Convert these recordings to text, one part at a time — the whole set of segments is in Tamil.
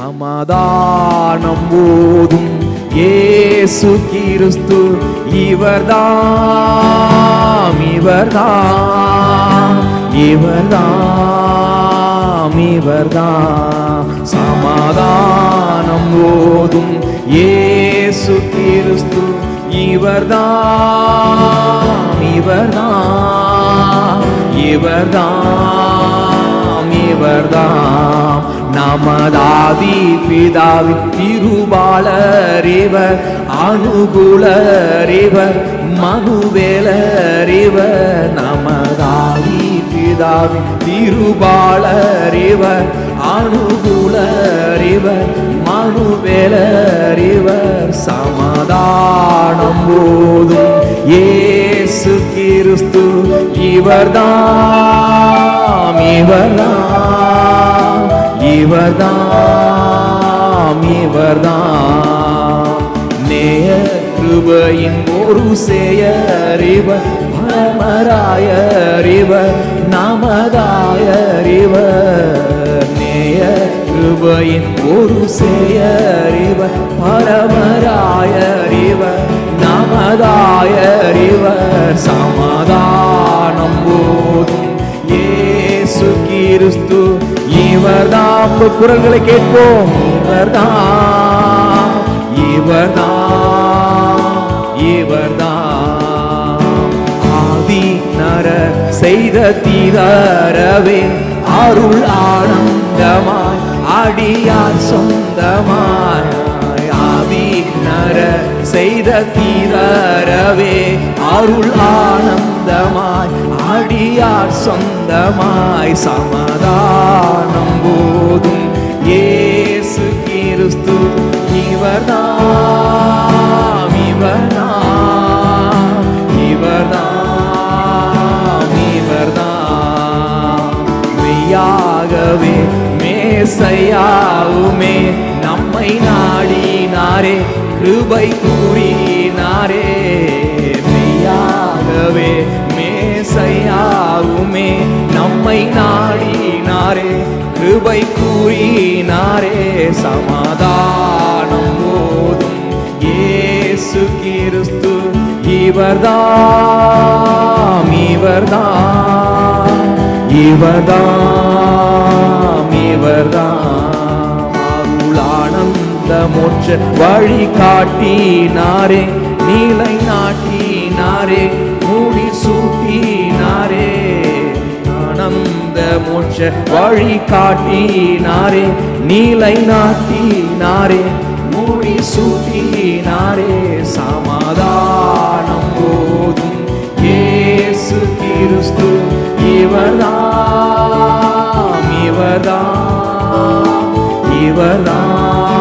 சமாதானம் போதும். ஏசு கிறிஸ்து இவர்தாம் இவர்தாம் இவர்தாம் இவர்தாம். சமாதானம் போதும். ஏசு கிறிஸ்து இவர்தாம் இவர்தாம் இவர்தாம் இவர்தாம். நமதாதி பிதாவின் திருபாளரிவர் அனுகுலரிவர் மனுவேலரிவர் நமதாதி பிதாவின் திருபாளரிவர் அனுகுலரிவர் மனுவேலரிவர் சமாதானம் போதும் ஏசு கிறிஸ்து இவர்தான் இவர்தான் இவர்தாம் இவர்தாம். நேய கிருபையின் ஒரு செயறிவர் பரமராயறிவர் நமதாயறிவர். நேய கிருபையின் ஒரு செயறிவர் பரமராயறிவர் நமதாயறிவர். சமாதானம் போது இயேசு கிறிஸ்து இவர்தான் குரல்களை கேட்போம். இவர்தான் இவர்தான் இவர்தான். ஆதி நர செய்த தீதரவே அருள் ஆனந்தமாய் அடியார் சொந்தமாய். ஆதி நர செய்த தீதரவே அருள் ஆனந்தமாய் அடியார் சொந்தமாய் சமாதானம் போதும். ஏசு கிறிஸ்து இவர்தாம் இவர்தாம் இவர்தாம் இவர்தாம். மெய்யாகவே மேசையாவுமே நம்மை நாடினாரே கிருபை கூறினாரே. மெய்யாகவே மேசையாவுமே நம்மை நாடினாரே கிருபை கூறினாரே. சமாதானம் போதும். ஏசு கிறிஸ்து இவர்தாம் இவர்தாம் இவர்தாம் இவர்தாம். அருளானந்த மோட்ச வழி காட்டினாரே நீலை நாட்டினாரே மோட்ச வழி காட்டினாரே நீலை நாட்டினாரே மூடி சூட்டினாரே. சமாதானம் போதும் ஏசு கிறிஸ்து இவர்தாம் இவர்தாம் இவர்தாம்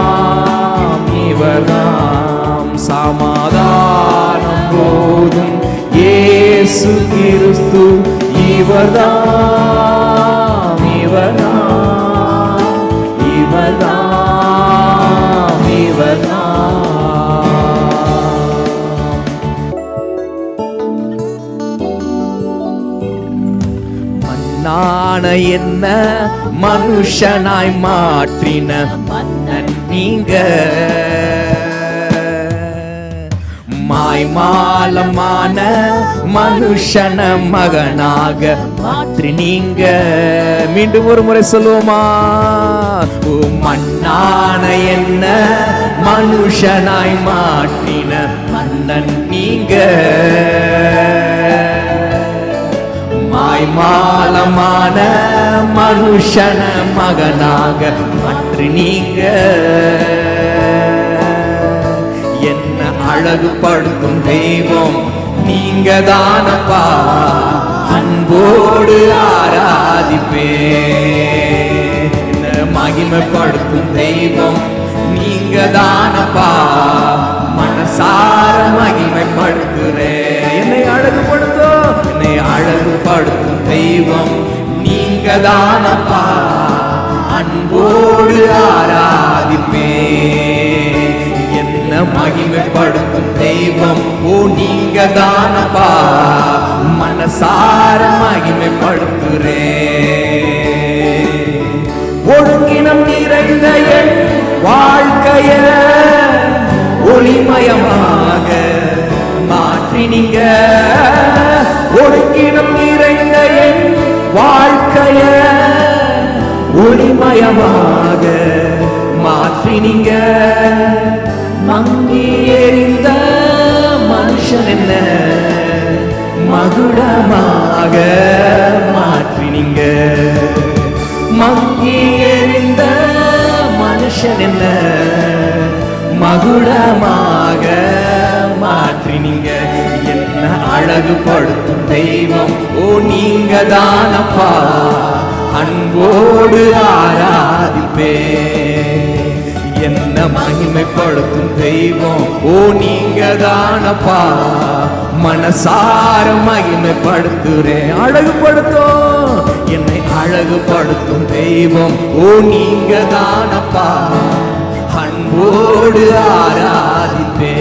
இவர்தாம். சமாதானம் போதும் ஏசு கிறிஸ்து இவர்தாம். இவர்தாம் இவர்தாம் இவர்தாம் மண்ணான என்ன மனுஷனாய் மாற்றின? மன்னன் நீங்க. மாய்மாலமான மனுஷன மகனாக மாற்றி நீங்க மீண்டும் ஒரு முறை சொல்லுவோமா? மண்ணான என்ன மனுஷனாய் மாற்றின மன்னன் நீங்க. மாய்மாலமான மனுஷன மகனாக மாற்றி நீங்க. என்ன அழகுபடுத்தும் தெய்வம் நீங்க தானப்பா அன்போடு ஆராதிப்பே. என்ன மகிமைப்படுத்தும் தெய்வம் நீங்க தானப்பா மனசார மகிமைப்படுத்துறேன் என்னை அழகுபடுத்தும் என்னை அழகுபடுத்தும் தெய்வம் நீங்க தானப்பா அன்போடு ஆராதிப்பே. மகிமைப்படுத்தும் தெய்வம். ஓ நீங்க தானப்பா. மனசார மகிமைப்படுத்துறே. ஒழுங்கினம் நிறைந்த என் வாழ்க்கைய ஒளிமயமாக மாற்றினீங்க ஒழுங்கினம் நிறைந்த என் வாழ்க்கைய ஒளிமயமாக மாற்றினீங்க மங்கி எறிந்த மனுஷன் என்ன? மகுடமாக மாற்றினீங்க. மங்கி எறிந்த மனுஷன் என்ன? மகுடமாக மாற்றினீங்க. என்ன அழகுபடுத்தும் தெய்வம்? ஓ நீங்க தானப்பா அன்போடு ஆராதிப்பே மகிமைப்படுத்தும் தெய்வம். ஓ நீங்க தானப்பா மனசார மகிமைப்படுத்துறேன் அழகுபடுத்தும் என்னை அழகுபடுத்தும் தெய்வம். ஓ நீங்க தானப்பா அன்போடு ஆராதிப்பே.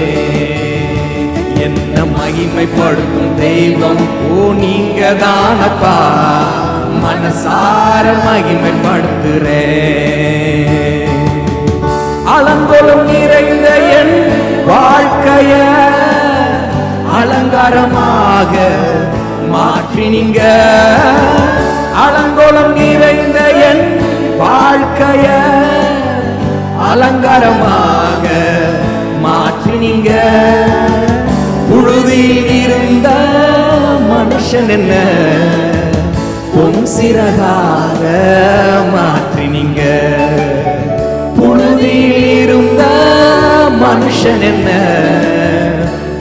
என்ன மகிமைப்படுத்தும் தெய்வம். ஓ நீங்க தானப்பா மனசார மகிமைப்படுத்துறேன் அலங்கோலம் நிறைந்த என் வாழ்க்கைய அலங்காரமாக மாற்றினீங்க அலங்கோலம் நிறைந்த என் வாழ்க்கைய அலங்காரமாக மாற்றினீங்க புழுதியில் இருந்த மனுஷன் என்ன? பொன் சிறகாக மாற்றினீங்க புழுதியில் இருந்த மனுஷன் என்ன?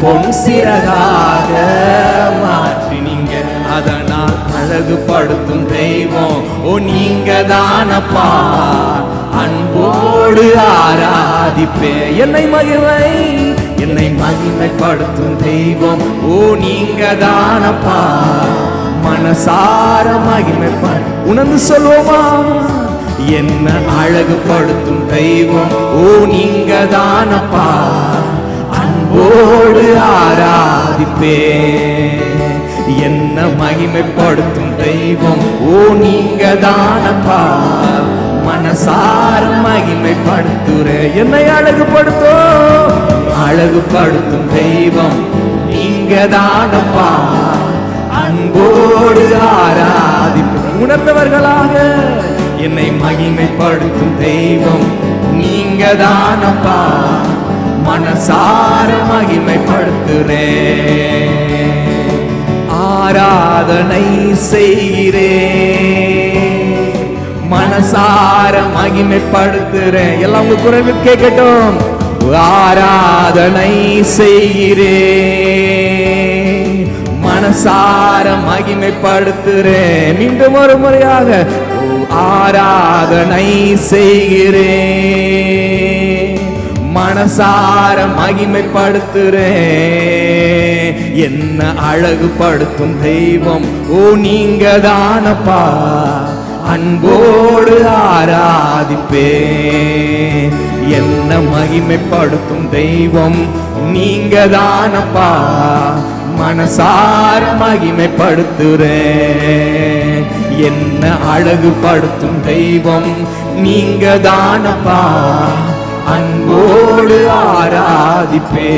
பொன் சிறகாக மாற்றினீங்க. அதனால் அழகுபடுத்தும் தெய்வம். ஓ நீங்க தானப்பா அன்போடு ஆராதிப்பே. என்னை மகிமை என்னை மகிமைப்படுத்தும் தெய்வம். ஓ நீங்க தானப்பா மனசார மகிமைப்பா. உணர்ந்து சொல்வோமா? என்ன அழகுபடுத்தும் தெய்வம்? ஓ நீங்க தானப்பா அன்போடு ஆராதிப்பே. என்ன மகிமைப்படுத்தும் தெய்வம்? ஓ நீங்க தானப்பா மனசார மகிமைப்படுத்துற. என்னை அழகுபடுத்தோ? அழகுபடுத்தும் தெய்வம் நீங்க தானப்பா அன்போடு ஆராதிப்பு. உணர்ந்தவர்களாக. என்னை மகிமைப்படுத்தும் தெய்வம். நீங்க தானப்பா மனசார மகிமைப்படுத்துறே ஆராதனை செய்கிறே மனசார மகிமைப்படுத்துறேன். எல்லாம் உங்க குரல் கேட்கட்டும். ஆராதனை செய்கிறே மனசார மகிமைப்படுத்துறேன். மீண்டும் ஒரு முறையாக ஆராதனை செய்கிறே. மனசார மகிமைப்படுத்துறேன் என்ன அழகுபடுத்தும் தெய்வம்? ஓ நீங்க தானப்பா அன்போடு ஆராதிப்பே. என்ன மகிமைப்படுத்தும் தெய்வம்? நீங்க தானப்பா மனசார மகிமைப்படுத்துறேன் என்ன அழகுபடுத்தும் தெய்வம்? நீங்க தானப்பா அன்போடு ஆராதிப்பே.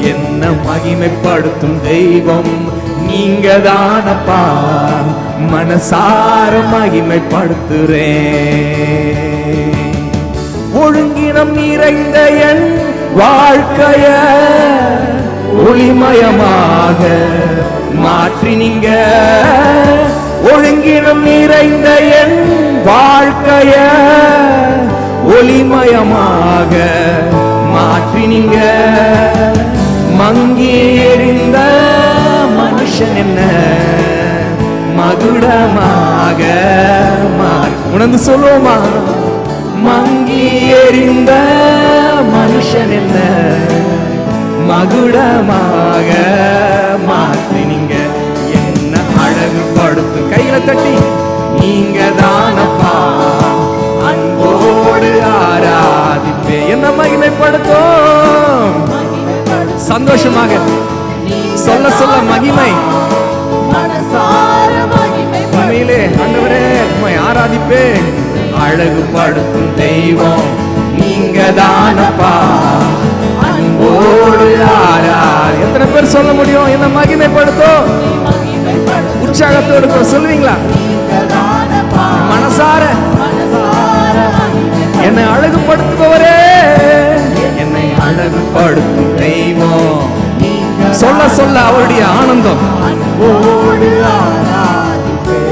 என்ன மகிமைப்படுத்தும் தெய்வம்? நீங்க தானப்பா மனசார மகிமைப்படுத்துறே ஒழுங்கினம் நிறைந்த என் வாழ்க்கைய ஒளிமயமாக மாற்றினீங்க. ஒழுங்கினம் நிறைந்த என் வாழ்க்கைய ஒளிமயமாக மாற்றினீங்க. மங்கி எறிந்த மனுஷன் என்ன? மகுடமாக உணர்ந்து சொல்லுவோமா? மங்கி எறிந்த மனுஷன் என்ன? மகுடமாக அழகுபடுத்து கையில தட்டி நீங்க தானப்பா அன்போடு ஆராதிப்பே என்ன மகிமைப்படுத்தும். சந்தோஷமாக சொல்ல சொல்ல மகிமை. உண்மையிலே ஆண்டவரே உண்மை ஆராதிப்பே அழகுபடுத்தும் தெய்வம் நீங்க தானப்பா அன்போடு ஆரா எத்தனை பேர் சொல்ல முடியும்? என்ன மகிமைப்படுத்தும். உற்சாகத்தோடு கூட சொல்லுவீங்களா? மனசார. என்னை அழகுபடுத்துபவரே. என்னை அழகுபடுத்தும் தெய்வம். சொல்ல சொல்ல அவருடைய ஆனந்தம்.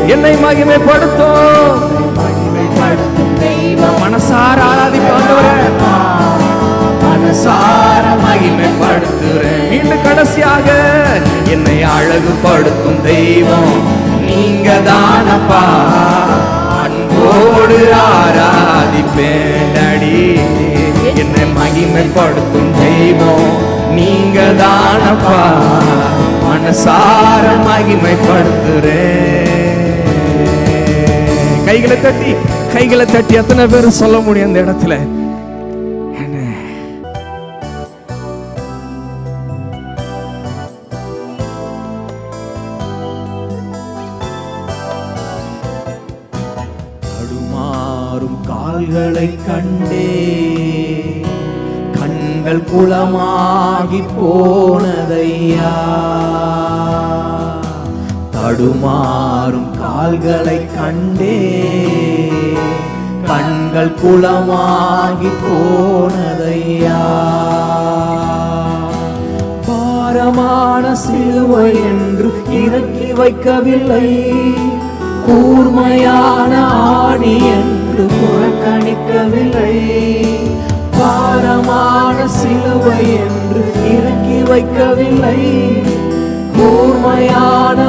என்னை மகிமைப்படுத்தும். மனசார ஆராதிப்பாண்டவரே மனசார மகிமைப்படுத்துறேன் மீண்டும் கடைசியாக என்னை அழகுபடுத்தும் தெய்வம். நீங்க தானப்பா. அன்போடு ஆராதிப்பேன் அடி என்னை மகிமைப்படுத்தும் தெய்வம். நீங்க தானப்பா. மனசார மகிமைப்படுத்துறேன். கைகளை தட்டி கைகளை தட்டி எத்தனை பேர் சொல்ல முடியும் அந்த இடத்துல? கால்களை கண்டே. கண்கள் குளமாகி போனதையா? தடுமாறும் கால்களை கண்டே. கண்கள் குளமாகி போனதையா? பாரமான சிலுவை என்று இறக்கி வைக்கவில்லை. கூர்மையான ஆணி என்று என்று புறக்கணிக்கவில்லை. பாரமான சிலுவை என்று இறக்கி வைக்கவில்லை. கூர்மையான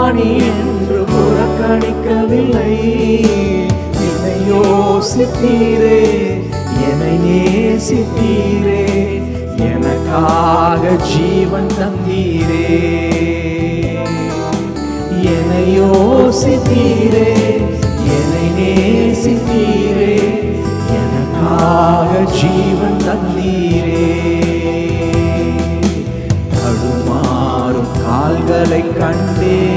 ஆணி என்று புறக்கணிக்கவில்லை. என்னை யோசித்தீரே என்னை நேசித்தீரே எனக்காக ஜீவன் தந்தீரே. என்னை யோசித்தீரே என்னை நேசித்தீரே. எனக்காக ஜீவன் தந்தீரே. தடுமாறும் கால்களை கண்டே.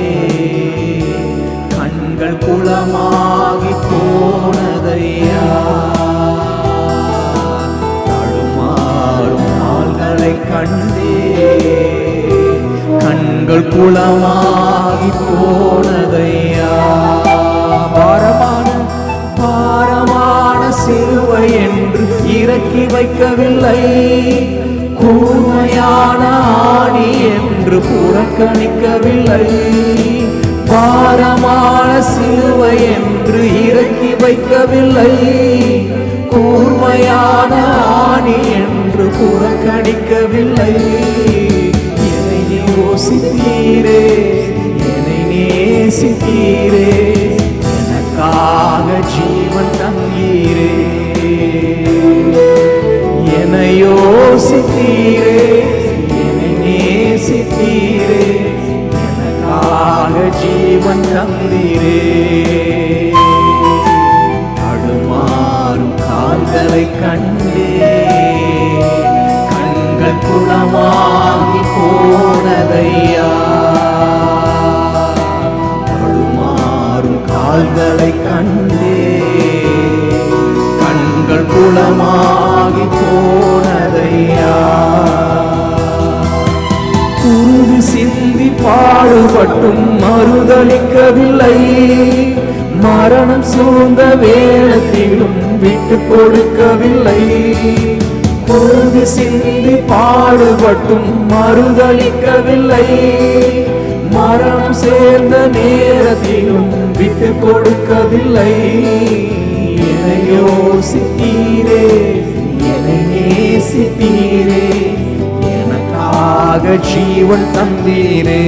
கண்கள் குளமாகி போனதையா. தடுமாறும் கால்களை கண்டே. கண்கள் குளமாகி போனதையா. இறக்கி வைக்கவில்லை. கூர்மையான ஆணி என்று புறக்கணிக்கவில்லை. பாரமான சிலுவை என்று இறக்கி வைக்கவில்லை. கூர்மையான ஆணி என்று புறக்கணிக்கவில்லை. என்னை யோசித்தீரே என்னை நேசித்தீரே. எனக்காக ஜீவன் தங்கீரே என்னை யோசித்தீரே என்னை நேசித்தீரே எனக்காக ஜீவன் தந்தீரே. தடுமாறும் கால்களை கண்டே கண்கள் குணமாகி போனதையா? தடுமாறும் கால்களை கண்டே கண்கள் குளமாகி மட்டும் மறுதளிக்கவில்லை. மரணம் சூழ்ந்த வேளத்திலும் விட்டு கொடுக்கவில்லை. பொழுது சிந்தி பாடுபட்டும் மறுதளிக்கவில்லை. மரணம் சேர்ந்த நேரத்திலும் விட்டு கொடுக்கவில்லை. என்னை யோசித்தீரே என்னை நேசித்தீரே எனக்காக ஜீவன் தந்தீரே.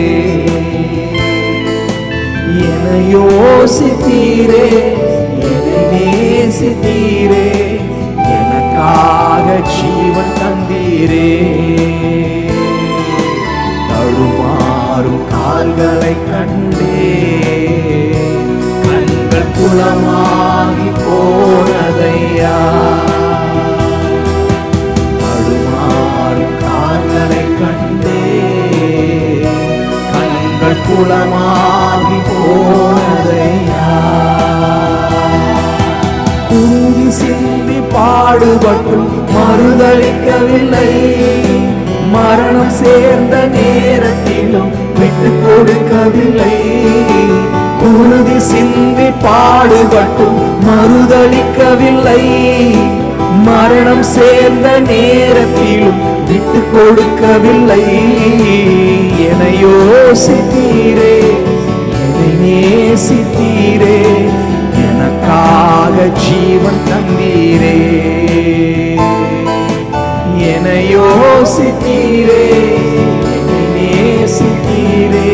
என்னை யோசித்தீரே என்னை நேசித்தீரே எனக்காக ஜீவன் தந்தீரே. தடுமாறும் கால்களை கண்டே கண்கள் குளமாகி போனதையா? தடுமாறும் கால்களை கண்டே கண்கள் குளமாகி போனதையா சிந்தி பாடுபட்டும் மறுதளிக்கவில்லை. மரணம் சேர்ந்த நேரத்திலும் விட்டு கொடுக்கவில்லை. குருதி சிந்தி பாடுபட்டும் மறுதளிக்கவில்லை. மரணம் சேர்ந்த நேரத்திலும் விட்டு கொடுக்கவில்லை. என யோசித்தீரே. என்னை நேசித்தீரே. எனக்காக ஜீவன் தந்தீரே. என யோசித்தீரே. என்னை நேசித்தீரே.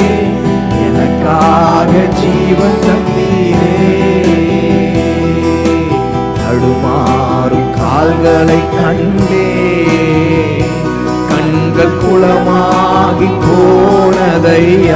எனக்காக ஜீவன் தந்தீரே. தடுமாறும் கால்களை கண்டே. கண்கள் குளமாகி போனதையா